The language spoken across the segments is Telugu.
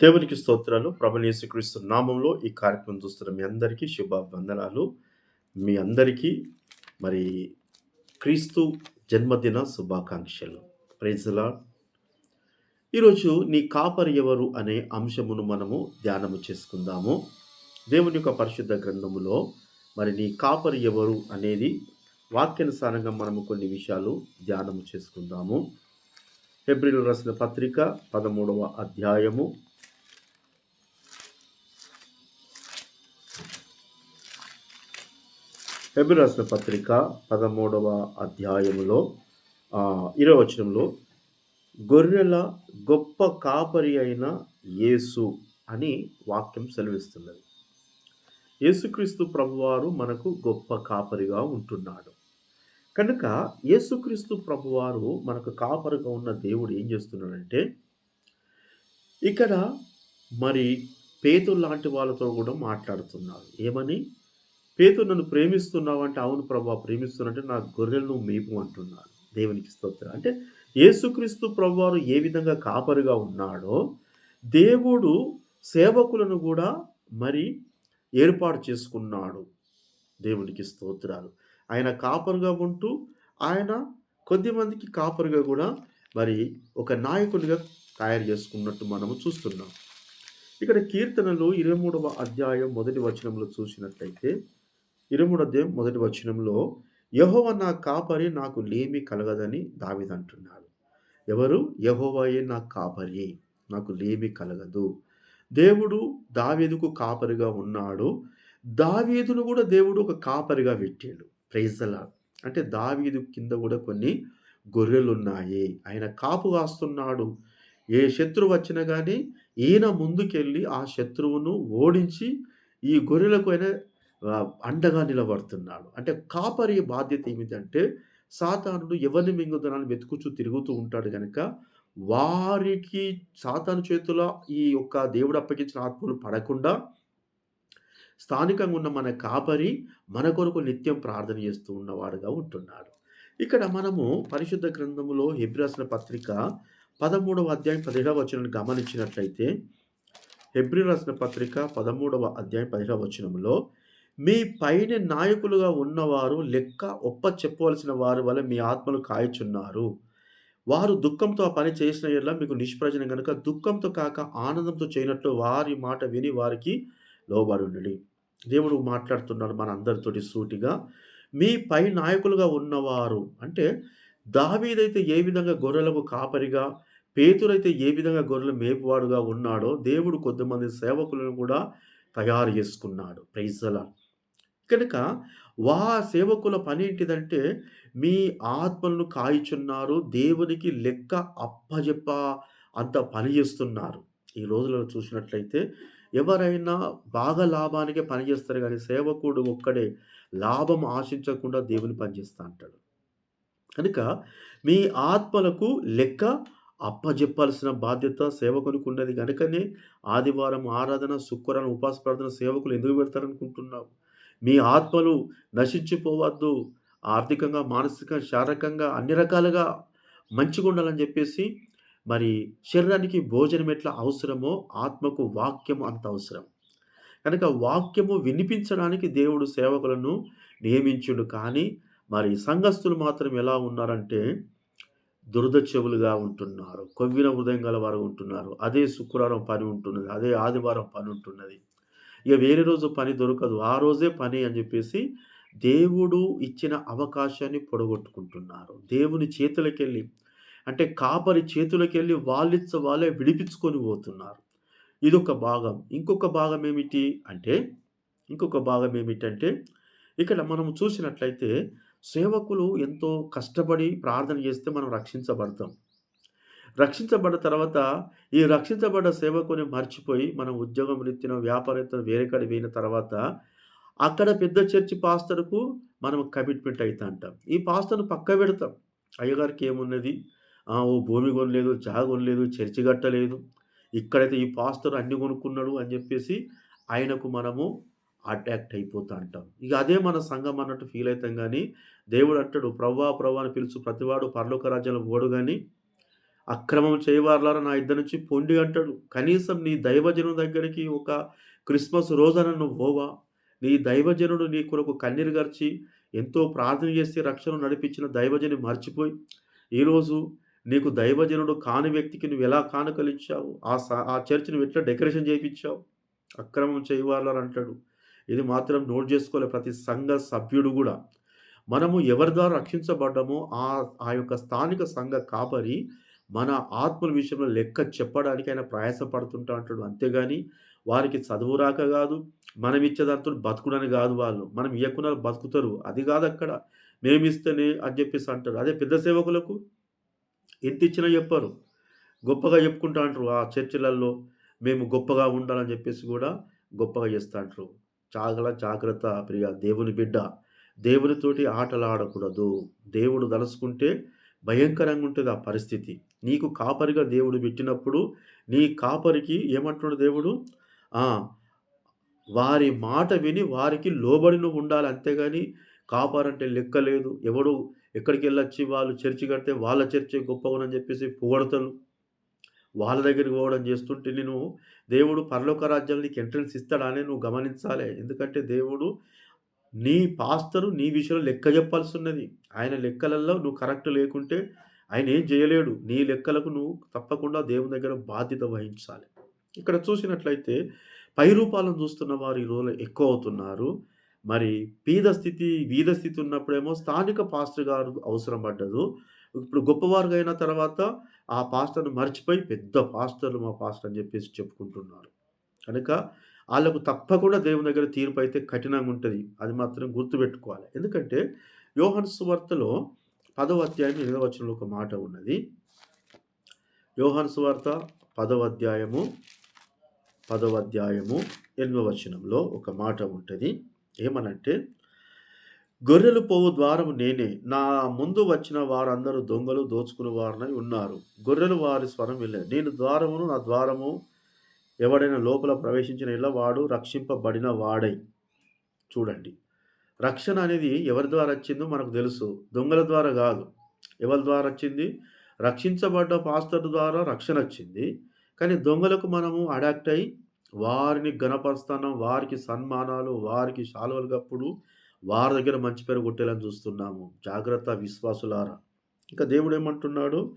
దేవునికి స్తోత్రాలు. ప్రభుని యేసుక్రీస్తు నామంలో ఈ కార్యక్రమం చూస్తున్న మీ అందరికీ శుభవందనాలు మీ అందరికీ మరి క్రీస్తు జన్మదిన శుభాకాంక్షలు. ప్రైజ్లా ఈరోజు నీ కాపరి ఎవరు అనే అంశమును మనము ధ్యానము చేసుకుందాము. దేవుని యొక్క పరిశుద్ధ గ్రంథములో మరి నీ కాపరి ఎవరు అనేది వాక్యానుసారంగా మనము కొన్ని విషయాలు ధ్యానము చేసుకుందాము. ఫిబ్రిల్ రాసిన పత్రిక పదమూడవ అధ్యాయము ఫిబ్రిల్ పత్రిక పదమూడవ అధ్యాయంలో ఇరవై వచనంలో గొర్రెల గొప్ప కాపరి అయిన యేసు అని వాక్యం సెలవిస్తున్నది. యేసుక్రీస్తు ప్రభువారు మనకు గొప్ప కాపరిగా ఉంటున్నాడు. కనుక యేసుక్రీస్తు ప్రభువారు మనకు కాపరిగా ఉన్న దేవుడు ఏం చేస్తున్నాడంటే ఇక్కడ మరి పేతుల్లాంటి లాంటి వాళ్ళతో కూడా మాట్లాడుతున్నారు. ఏమని? పేతురు నన్ను ప్రేమిస్తున్నావు అంటే అవును ప్రభా ప్రేమిస్తున్నట్టే నా గొర్రెలను మేపు అంటున్నాడు. దేవునికి స్తోత్రం. అంటే యేసుక్రీస్తు ప్రభువారు ఏ విధంగా కాపరిగా ఉన్నాడో దేవుడు సేవకులను కూడా మరి ఏర్పాటు చేసుకున్నాడు. దేవునికి స్తోత్రాలు. ఆయన కాపరుగా ఉంటూ ఆయన కొద్దిమందికి కాపరుగా కూడా మరి ఒక నాయకునిగా తయారు చేసుకున్నట్టు మనము చూస్తున్నాం. ఇక్కడ కీర్తనలు ఇరవై మూడవ అధ్యాయం మొదటి వచనంలో చూసినట్లయితే ఇరుముడు మూడు అధ్యాయం మొదటి వచనంలో యహోవ నా కాపరి నాకు లేమి కలగదని దావిదంటున్నాడు ఎవరు? యహోవయే నా కాపరి నాకు లేమి కలగదు. దేవుడు దావీదుకు కాపరిగా ఉన్నాడు. దావీదును కూడా దేవుడు ఒక కాపరిగా పెట్టాడు. ప్రైజలా అంటే దావీదు కింద కూడా కొన్ని గొర్రెలు ఉన్నాయి ఆయన కాపు కాస్తున్నాడు. ఏ శత్రువు వచ్చినా కానీ ఈయన ముందుకెళ్ళి ఆ శత్రువును ఓడించి ఈ గొర్రెలకు ఆయన అండగా నిలబడుతున్నాడు. అంటే కాపరి బాధ్యత ఏమిటంటే సాతానుడు ఎవరిని మింగుదనాన్ని వెతుకుచూ తిరుగుతూ ఉంటాడు కనుక వారికి సాతాను చేతిలో ఈ యొక్క దేవుడు అప్పగించిన ఆత్మలు పడకుండా స్థానికంగా ఉన్న మన కాపరి మన కొరకు నిత్యం ప్రార్థన చేస్తూ ఉన్నవాడుగా ఉంటున్నాడు. ఇక్కడ మనము పరిశుద్ధ గ్రంథములో హెబ్రాసిన పత్రిక పదమూడవ అధ్యాయం పదిహేడవ వచనాన్ని గమనించినట్లయితే హెబ్రి రాసిన పత్రిక పదమూడవ అధ్యాయం పదిహేడవ వచనంలో మీ పైన నాయకులుగా ఉన్నవారు లెక్క ఒప్ప చెప్పవలసిన వారి వల్ల మీ ఆత్మలు కాయచున్నారు. వారు దుఃఖంతో ఆ పని చేసిన ఎడల మీకు నిష్ప్రయోజనం కనుక దుఃఖంతో కాక ఆనందంతో చేయనట్లు వారి మాట విని వారికి లోబడి దేవుడు మాట్లాడుతున్నాడు మన అందరితోటి సూటిగా. మీ పై నాయకులుగా ఉన్నవారు అంటే దావీదైతే ఏ విధంగా గొర్రెలకు కాపరిగా పేతురైతే ఏ విధంగా గొర్రెల మేపువాడుగా ఉన్నాడో దేవుడు కొద్దిమంది సేవకులను కూడా తయారు చేసుకున్నాడు. ప్రైజల కనుక వా సేవకుల పని ఏంటిదంటే మీ ఆత్మలను కాయిచున్నారు దేవునికి లెక్క అప్పజెప్ప అంత పని చేస్తున్నారు. ఈ రోజులలో చూసినట్లయితే ఎవరైనా బాగా లాభానికి పనిచేస్తారు కానీ సేవకుడు ఒక్కడే లాభం ఆశించకుండా దేవుని పనిచేస్తా అంటాడు. కనుక మీ ఆత్మలకు లెక్క అప్పజెప్పాల్సిన బాధ్యత సేవకునికి ఉన్నది కనుకనే ఆదివారం ఆరాధన శుక్రవారం ఉపాస ప్రార్థన సేవకులు ఎందుకు పెడతారనుకుంటున్నావు? మీ ఆత్మలు నశించిపోవద్దు. ఆర్థికంగా మానసికంగా శారీరకంగా అన్ని రకాలుగా మంచిగా ఉండాలని చెప్పేసి మరి శరీరానికి భోజనం ఎట్లా అవసరమో ఆత్మకు వాక్యం అంత అవసరం. కనుక వాక్యము వినిపించడానికి దేవుడు సేవకులను నియమించుడు. కానీ మరి సంఘస్థులు మాత్రం ఎలా ఉన్నారంటే దురద చెవులుగా ఉంటున్నారు. కొవ్విన హృదయం గల వారు ఉంటున్నారు. అదే శుక్రవారం పని ఉంటున్నది. అదే ఆదివారం పని ఉంటున్నది. ఇక వేరే రోజు పని దొరకదు. ఆ రోజే పని అని చెప్పేసి దేవుడు ఇచ్చిన అవకాశాన్ని పొడగొట్టుకుంటున్నారు. దేవుని చేతులకెళ్ళి అంటే కాపరి చేతులకెళ్ళి వాళ్ళిచ్చ వాళ్ళే విడిపించుకొని పోతున్నారు. ఇదొక భాగం. ఇంకొక భాగం ఏమిటి అంటే ఇంకొక భాగం ఏమిటంటే ఇక్కడ మనం చూసినట్లయితే సేవకులు ఎంతో కష్టపడి ప్రార్థన చేస్తే మనం రక్షించబడతాం. రక్షించబడ్డ తర్వాత ఈ రక్షించబడ్డ సేవకుని మర్చిపోయి మనం ఉద్యోగం రీత్యన వ్యాపార వేరే కాడ పోయిన తర్వాత అక్కడ పెద్ద చర్చి పాస్టర్కు మనం కమిట్మెంట్ అవుతా అంటాం. ఈ పాస్టర్ను పక్క పెడతాం. అయ్యగారికి ఏమున్నది? ఓ భూమి కొనలేదు జాగ కొనలేదు చర్చి కట్టలేదు. ఇక్కడైతే ఈ పాస్టర్ అన్ని కొనుక్కున్నాడు అని చెప్పేసి ఆయనకు మనము అట్రాక్ట్ అయిపోతా అంటాం. ఇక అదే మన సంఘం అన్నట్టు ఫీల్ అవుతాం కానీ దేవుడు అంటాడు ప్రవ్వా ప్రవ్వా అని పిలుచు ప్రతివాడు పరలోక రాజ్యంలో ఓడు కానీ అక్రమం చేయవారులారా నా ఇద్దరి నుంచి పొండి అంటాడు. కనీసం నీ దైవజనుడి దగ్గరికి ఒక క్రిస్మస్ రోజన నువ్వు పోవా? నీ దైవజనుడు నీ కొరకు కన్నీరు గర్చి ఎంతో ప్రార్థన చేసి రక్షణ నడిపించిన దైవజని మర్చిపోయి, ఈరోజు నీకు దైవజనుడు కాని వ్యక్తికి నువ్వు ఎలా కానుకలిచ్చావు? ఆ స ఆ చర్చిని ఎట్లా డెకరేషన్ చేయించావు అక్రమం చేయవాలని అంటాడు. ఇది మాత్రం నోట్ చేసుకోలే ప్రతి సంఘ సభ్యుడు కూడా మనము ఎవరి ద్వారా రక్షించబడ్డామో ఆ ఆ యొక్క స్థానిక సంఘ కాపరి మన ఆత్మల విషయంలో లెక్క చెప్పడానికి ఆయన ప్రయాస పడుతుంటా అంటాడు. అంతేగాని వారికి చదువు రాక కాదు మనం ఇచ్చేదాంతో బతుకుడని కాదు వాళ్ళు. మనం ఇవ్వకుండా బతుకుతారు అది కాదు అక్కడ మేము ఇస్తేనే అని చెప్పేసి అంటారు. అదే పెద్ద సేవకులకు ఎంతిచ్చినా చెప్పరు. గొప్పగా చెప్పుకుంటా అంటారు. ఆ చర్చిలలో మేము గొప్పగా ఉండాలని చెప్పేసి కూడా గొప్పగా చేస్తా అంటారు. చాలా జాగ్రత్త ప్రియ దేవుని బిడ్డ. దేవునితోటి ఆటలాడకూడదు. దేవుడు దలుచుకుంటే భయంకరంగా ఉంటుంది ఆ పరిస్థితి. నీకు కాపరిగా దేవుడు పెట్టినప్పుడు నీ కాపరికి ఏమంటున్నాడు దేవుడు? వారి మాట విని వారికి లోబడి నువ్వు ఉండాలి. అంతేగాని అంటే లెక్క లేదు. ఎవడు ఎక్కడికి వెళ్ళొచ్చి వాళ్ళు చర్చి కడితే వాళ్ళ చర్చే గొప్పగుందని చెప్పేసి పొగడతలు. వాళ్ళ దగ్గరికి పోవడం చేస్తుంటే నేను దేవుడు పరలోక రాజ్యంలో నీకు ఎంట్రన్స్ ఇస్తాడా అని నువ్వు గమనించాలే. ఎందుకంటే దేవుడు నీ పాస్తరు నీ విషయంలో లెక్క చెప్పాల్సి ఉన్నది ఆయన లెక్కలలో నువ్వు కరెక్ట్ లేకుంటే ఆయన ఏం చేయలేడు నీ లెక్కలకు నువ్వు తప్పకుండా దేవుని దగ్గర బాధ్యత వహించాలి. ఇక్కడ చూసినట్లయితే పై రూపాలను చూస్తున్న వారు ఈ ఎక్కువ అవుతున్నారు మరి పీద స్థితి, వీధ స్థితి ఉన్నప్పుడేమో స్థానిక పాస్టర్ గారు అవసరం పడ్డదు. ఇప్పుడు గొప్పవారుగా అయిన తర్వాత ఆ పాస్టర్ను మర్చిపోయి పెద్ద పాస్టర్‌లు మా పాస్టర్ అని చెప్పేసి చెప్పుకుంటున్నారు. కనుక వాళ్ళకు తప్పకుండా దేవుని దగ్గర తీర్పు అయితే కఠినంగా ఉంటుంది అది మాత్రం గుర్తుపెట్టుకోవాలి. ఎందుకంటే యోహాను సువార్తలో పదవ అధ్యాయం ఎనిమిదవ వచనంలో ఒక మాట ఉన్నది. యోహాను సువార్త పదవ అధ్యాయము పదవ అధ్యాయము ఎనిమిదవ వచనంలో ఒక మాట ఉంటుంది ఏమనంటే గొర్రెలు పోవు ద్వారము నేనే. నా ముందు వచ్చిన వారందరూ దొంగలు, దోచుకునేవారనై ఉన్నారు. గొర్రెలు వారి స్వరం వెళ్ళారు నేను ద్వారమును, నా ద్వారము ఎవడైనా లోపల ప్రవేశించిన యెడల వాడు రక్షింపబడిన వాడై చూడండి. రక్షణ అనేది ఎవరి ద్వారా వచ్చిందో మనకు తెలుసు. దొంగల ద్వారా కాదు ఎవరి ద్వారా వచ్చింది? రక్షించబడ్డ పాస్టర్ ద్వారా రక్షణ వచ్చింది కానీ దొంగలకు మనము అడాక్ట్ అయ్యి వారిని ఘనపరుస్తున్నాం. వారికి సన్మానాలు, వారికి శాలువలు కప్పుడు, వారి దగ్గర మంచి పేరు కొట్టేలా చూస్తున్నాము. జాగ్రత్త విశ్వాసులారా. ఇక దేవుడేమంటున్నాడు?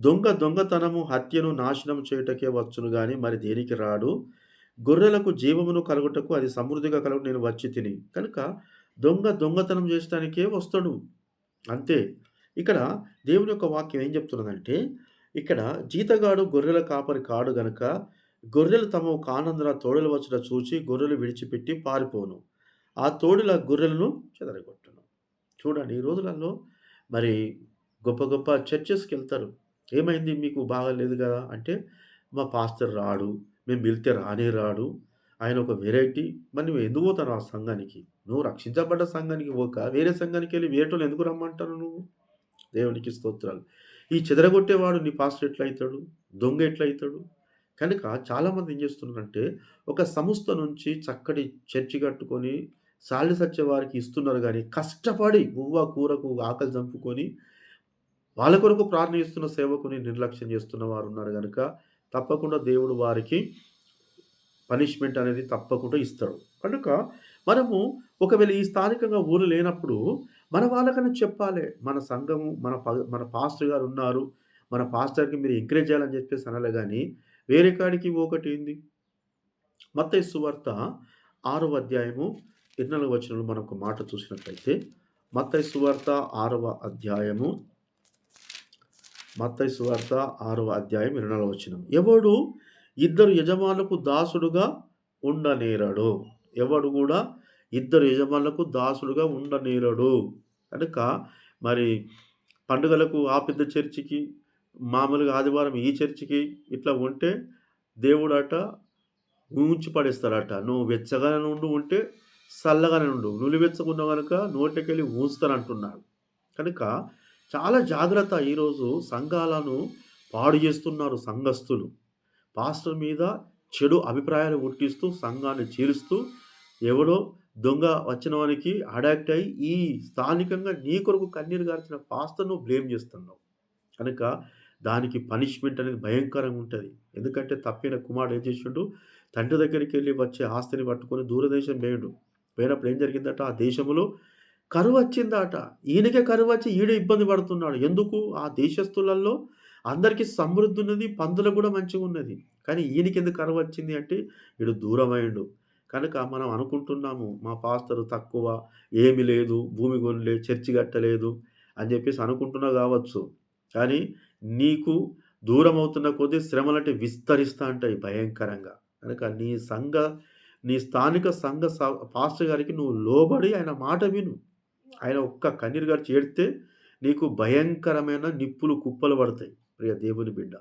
దొంగ దొంగతనము, హత్యను, నాశనం చేయుటకే వచ్చును గాని మరి దేనికి రాడు. గొర్రెలకు జీవమును కలుగుటకు అది సమృద్ధిగా కలుగు నేను వచ్చి తిని. కనుక దొంగ దొంగతనం చేసడానికే వస్తాడు అంతే. ఇక్కడ దేవుని యొక్క వాక్యం ఏం చెప్తున్నదంటే, ఇక్కడ జీతగాడు గొర్రెల కాపరి కాడు గనక గొర్రెలు తమ కానందున తోడలు వచ్చుట చూచి గొర్రెలు విడిచిపెట్టి పారిపోను ఆ తోడుల గొర్రెలను చెదరగొట్టును. చూడండి ఈ రోజులలో మరి గొప్ప గొప్ప చర్చెస్‌కెళ్తారు. ఏమైంది మీకు బాగాలేదు కదా అంటే మా పాస్టర్ రాడు. మేము పిలిస్తే రానే రాడు. ఆయన ఒక వెరైటీ. మరి నువ్వు ఎందుకు పోతాను ఆ సంఘానికి? నువ్వు రక్షించబడ్డ సంఘానికి పోక వేరే సంఘానికి వెళ్ళి వేరేటోళ్ళు ఎందుకు రమ్మంటారు నువ్వు? దేవునికి స్తోత్రాలు. ఈ చెదరగొట్టేవాడు నీ పాస్టర్ ఎట్లయితాడు? దొంగ ఎట్లయితాడు? కనుక చాలామంది ఏం చేస్తున్నారంటే ఒక సంస్థ నుంచి చక్కటి చర్చి కట్టుకొని సాలె సచ్చే వారికి ఇస్తున్నారు కానీ కష్టపడి బువ్వ కూరకు ఆకలి చంపుకొని వాళ్ళ కొరకు ప్రార్థిస్తున్న సేవకుని నిర్లక్ష్యం చేస్తున్న వారు ఉన్నారు కనుక తప్పకుండా దేవుడు వారికి పనిష్మెంట్ అనేది తప్పకుండా ఇస్తాడు. కనుక మనము ఒకవేళ ఈ స్థానికంగా ఊరు లేనప్పుడు మన వాళ్ళకన్నా చెప్పాలి మన సంఘము, మన ప మన పాస్టర్ గారు ఉన్నారు. మన పాస్టర్‌కి మీరు ఎంకరేజ్ చేయాలని చెప్పేసి అనాలే కానీ వేరే కాడికి ఒకటి ఏంది మత సువార్త ఆరవ అధ్యాయము 24వ వచనంలో మనం ఒక మాట చూసినట్లయితే మత సువార్త ఆరవ అధ్యాయము మత్తయి సువార్త ఆరవ అధ్యాయం 24వ వచ్చిన ఎవడు ఇద్దరు యజమానులకు దాసుడుగా ఉండనేరడు. ఎవడు కూడా ఇద్దరు యజమానులకు దాసుడుగా ఉండనేరడు. కనుక మరి పండుగలకు ఆ పెద్ద చర్చికి, మామూలుగా ఆదివారం ఈ చర్చికి ఇట్లా ఉంటే దేవుడట ఊంచి పడేస్తాడట. నువ్వు వెచ్చగానే ఉండు ఉంటే చల్లగానే ఉండు. నులివెచ్చగున్నావు కనుక నోట్లోకెళ్ళి ఊంచుతానంటున్నాడు. కనుక చాలా జాగ్రత్త ఈరోజు సంఘాలను పాడు చేస్తున్నారు సంఘస్థులు. పాస్టర్ మీద చెడు అభిప్రాయాలు పుట్టిస్తూ సంఘాన్ని చీరుస్తూ ఎవడో దొంగ వచ్చిన వానికి అడాక్ట్ అయ్యి ఈ స్థానికంగా నీ కొరకు కన్నీరు గార్చిన పాస్టర్‌ను బ్లేమ్ చేస్తున్నావు. కనుక దానికి పనిష్మెంట్ అనేది భయంకరంగా ఉంటుంది ఎందుకంటే తప్పిన కుమారుడు ఏం చేసిండు, తండ్రి దగ్గరికి వెళ్ళి వచ్చే ఆస్తిని పట్టుకొని దూరదేశం పోయిండు. పోయినప్పుడు ఏం జరిగిందట ఆ దేశంలో కరువు వచ్చిందాట ఈయనకే కరువొచ్చి ఈడు ఇబ్బంది పడుతున్నాడు. ఎందుకు? ఆ దేశస్తులలో అందరికి సమృద్ధి ఉన్నది. పందులకు మంచిగా మంచిగున్నది. కానీ ఈయనకెందుకు కరువొచ్చింది అంటే వీడు దూరమైండు కనుక మనం అనుకుంటున్నాము మా పాస్టరు తక్కువ, ఏమి లేదు, భూమి కొనలే, చర్చి కట్టలేదు అని చెప్పేసి అనుకుంటున్నా కావచ్చు కానీ నీకు దూరం అవుతున్న కొద్దీ శ్రమలంటే విస్తరిస్తా ఉంటాయి భయంకరంగా. కనుక నీ సంఘ నీ స్థానిక సంఘ పాస్టర్ గారికి నువ్వు లోబడి ఆయన మాట విను. ఆయన ఒక్క కన్నీరు గారు చేడితే నీకు భయంకరమైన నిప్పులు కుప్పలు పడతాయి. ప్రియ దేవుని బిడ్డ.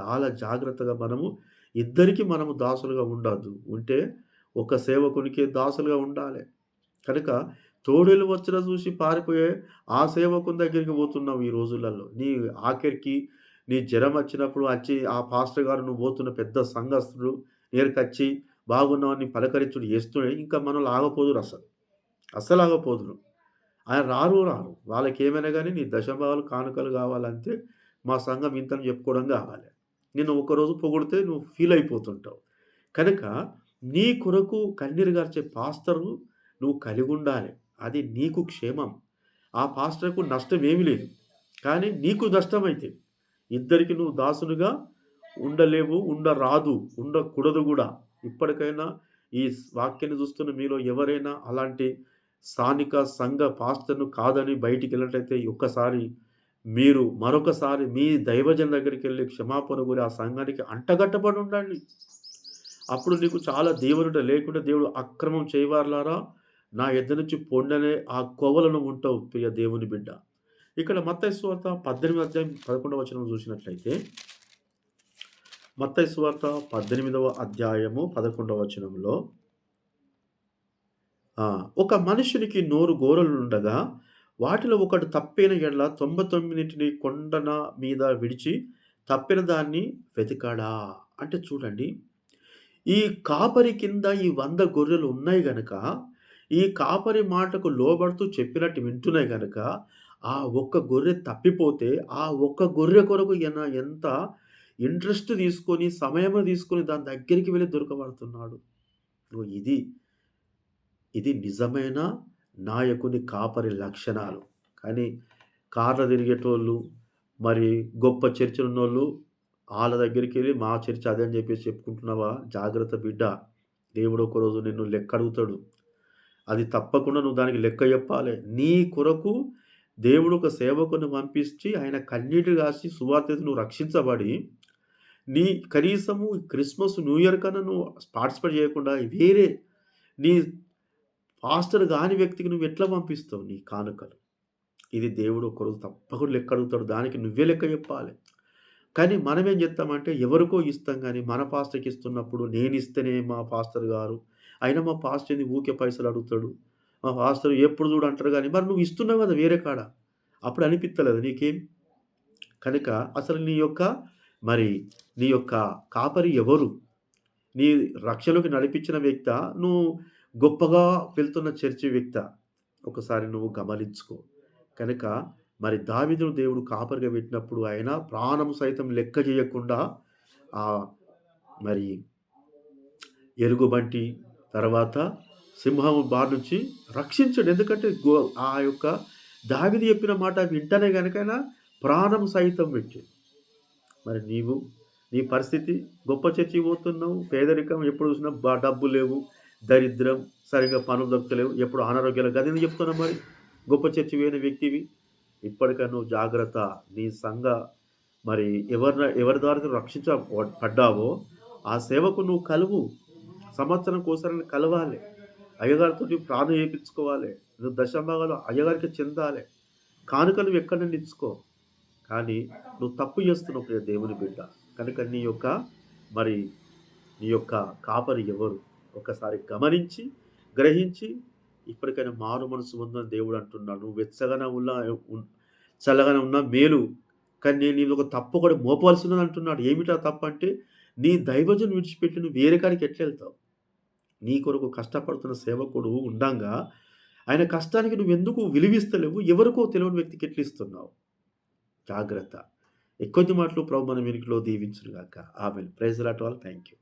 చాలా జాగ్రత్తగా మనము ఇద్దరికీ మనము దాసులుగా ఉండద్దు ఉంటే ఒక సేవకునికే దాసులుగా ఉండాలి కనుక తోడేలు వచ్చిన చూసి పారిపోయే ఆ సేవకుని దగ్గరికి పోతున్నావు ఈ రోజులలో. నీ ఆఖరికి నీ జ్వరం వచ్చినప్పుడు వచ్చి ఆ పాస్టర్ గారు నువ్వు పోతున్న పెద్ద సంఘస్థుడు దగ్గరకచ్చి బాగున్నావని పలకరించుడు చేస్తూనే ఇంకా మనం ఆగపోదురు అసలు అస్సలాగపోదురు. ఆయన రారు రారు. వాళ్ళకి ఏమైనా కానీ నీ దశభావాలు కానుకలు కావాలంటే మా సంఘం ఇంతని చెప్పుకోవడం కావాలి. నిన్ను ఒకరోజు పొగిడితే నువ్వు ఫీల్ అయిపోతుంటావు. కనుక నీ కొరకు కన్నీరు గార్చే పాస్టరు నువ్వు కలిగుండాలి. అది నీకు క్షేమం. ఆ పాస్టర్‌కు నష్టం ఏమీ లేదు. కానీ నీకు నష్టమైతే ఇద్దరికి నువ్వు దాసునిగా ఉండలేవు, ఉండరాదు, ఉండకూడదు కూడా ఇప్పటికైనా ఈ వాక్యాన్ని చూస్తున్న మీలో ఎవరైనా అలాంటి స్థానిక సంఘ పాస్టర్‌ను కాదని బయటికి వెళ్ళటైతే ఒక్కసారి మీరు మరొకసారి మీ దైవజం దగ్గరికి వెళ్ళి క్షమాపణ కోరి ఆ సంఘానికి అంటగట్టబడి ఉండండి. అప్పుడు నీకు చాలా దేవునుంట లేకుంటే దేవుడు అక్రమం చేయవారులారా నా యొద్ద నుంచి పొండనే ఆ కోవలను ఉంటావు ప్రియ దేవుని బిడ్డ. ఇక్కడ మత్తయి సువార్త 18 అధ్యాయం 11 వచనం చూసినట్లయితే మత్తయి సువార్త 18వ అధ్యాయము 11 వచనంలో ఒక మనుషునికి నోరు గోరలుండగా వాటిలో ఒకటి తప్పిన ఎడల తొంభై తొమ్మిదింటిని కొండన మీద విడిచి తప్పిన దాన్ని వెతికాడా? అంటే చూడండి. ఈ కాపరి కింద ఈ వంద గొర్రెలు ఉన్నాయి గనక, ఈ కాపరి మాటకు లోబడుతూ చెప్పినట్టు వింటున్నాయి గనక, ఆ ఒక్క గొర్రె తప్పిపోతే, ఆ ఒక్క గొర్రె కొరకు ఎంత ఇంట్రెస్ట్ తీసుకొని, సమయం తీసుకొని దాని దగ్గరికి వెళ్ళి దొరకబడుతున్నాడు. ఇది, ఇది నిజమైన నాయకుని కాపరి లక్షణాలు. కానీ కార్లు తిరిగేటోళ్ళు, మరి గొప్ప చర్చలున్నోళ్ళు వాళ్ళ దగ్గరికి వెళ్ళి మా చర్చ అదే అని చెప్పేసి చెప్పుకుంటున్నావా? జాగ్రత్త బిడ్డ. దేవుడు ఒకరోజు నిన్ను లెక్క అడుగుతాడు. అది తప్పకుండా నువ్వు దానికి లెక్క చెప్పాలి నీ కొరకు దేవుడు ఒక సేవకుని పంపించి ఆయన కన్నీటి రాసి సువార్త నువ్వు రక్షించబడి, నీ కనీసము క్రిస్మస్, న్యూ ఇయర్ కన్నా నువ్వు పార్టిసిపేట్ చేయకుండా వేరే నీ పాస్టర్ కాని వ్యక్తికి నువ్వు ఎట్లా పంపిస్తావు నీ కానుకలు? ఇది దేవుడు ఒకరోజు తప్పకుండా లెక్క అడుగుతాడు. దానికి నువ్వే లెక్క చెప్పాలి. కానీ మనమేం చేస్తామంటే ఎవరికో ఇస్తాం కానీ మన పాస్టర్‌కి ఇస్తున్నప్పుడు నేను ఇస్తేనే మా పాస్టర్ గారు, అయినా మా పాస్టర్ ఏంది ఊకే పైసలు అడుగుతాడు. మా పాస్టర్ ఎప్పుడు చూడు అంటారు కానీ మరి నువ్వు ఇస్తున్నావు కదా వేరే కాడ. అప్పుడు అనిపిస్తలేదు నీకేం? కనుక అసలు నీ యొక్క మరి నీ యొక్క కాపరి ఎవరు? నీ రక్షలోకి నడిపించిన వ్యక్త నువ్వు గొప్పగా వెళ్తున్న చర్చి వ్యక్త ఒకసారి నువ్వు గమనించుకో. కనుక మరి దావిదును దేవుడు కాపరిగా పెట్టినప్పుడు ఆయన ప్రాణం సైతం లెక్క చేయకుండా ఆ మరి ఎలుగుబంటి, తర్వాత సింహం బారి నుంచి రక్షించడు ఎందుకంటే గో ఆ యొక్క దావిది చెప్పిన మాట వింటనే కనుకైనా ప్రాణం సైతం పెట్టి మరి నీవు నీ పరిస్థితి గొప్ప చర్చి పోతున్నావు. పేదరికం ఎప్పుడు చూసినా డబ్బు లేవు, దరిద్రం, సరిగ్గా పనులు దొరకలేవు ఎప్పుడు అనారోగ్యాలు గదిని చెప్తున్నావు మరి? గొప్ప చర్చి పోయిన వ్యక్తివి. ఇప్పటికైనా నువ్వు జాగ్రత్త. నీ సంఘ మరి ఎవరిన ఎవరి ద్వారా రక్షించ పడ్డావో ఆ సేవకు నువ్వు కలువు. సంవత్సరంకోసారి కలవాలి. అయ్యగారితో నువ్వు ప్రాణం వేయించుకోవాలి నువ్వు దశభాగాలు అయ్యగారికి చెందాలి. కానుక నువ్వు ఎక్కడ ఇచ్చుకో. కానీ నువ్వు తప్పు చేస్తున్నావు ప్రియ దేవుని బిడ్డ. కనుక నీ యొక్క మరి నీ యొక్క కాపరి ఎవరు? ఒకసారి గమనించి, గ్రహించి ఇప్పటికైనా మారు మనసు ఉందని దేవుడు అంటున్నాడు. నువ్వు వెచ్చగానే ఉన్నా చల్లగానే ఉన్నా మేలు. కానీ నేను నీలో ఒక తప్పు ఒకటి మోపవలసినది అంటున్నాడు. ఏమిటా తప్పంటే నీ దైవజను విడిచిపెట్టి నువ్వు వేరే కాడికి ఎట్లెళ్తావు? నీ కొరకు కష్టపడుతున్న సేవకుడు ఉండంగా, ఆయన కష్టానికి నువ్వు ఎందుకు విలువిస్తలేవు? ఎవరికో తెలియని వ్యక్తికి ఎట్లిస్తున్నావు? జాగ్రత్త. ఎక్కువ మాటలు ప్రభు మన వెనుకలో దీవించుగాక ఆమె praise the Lord all. You.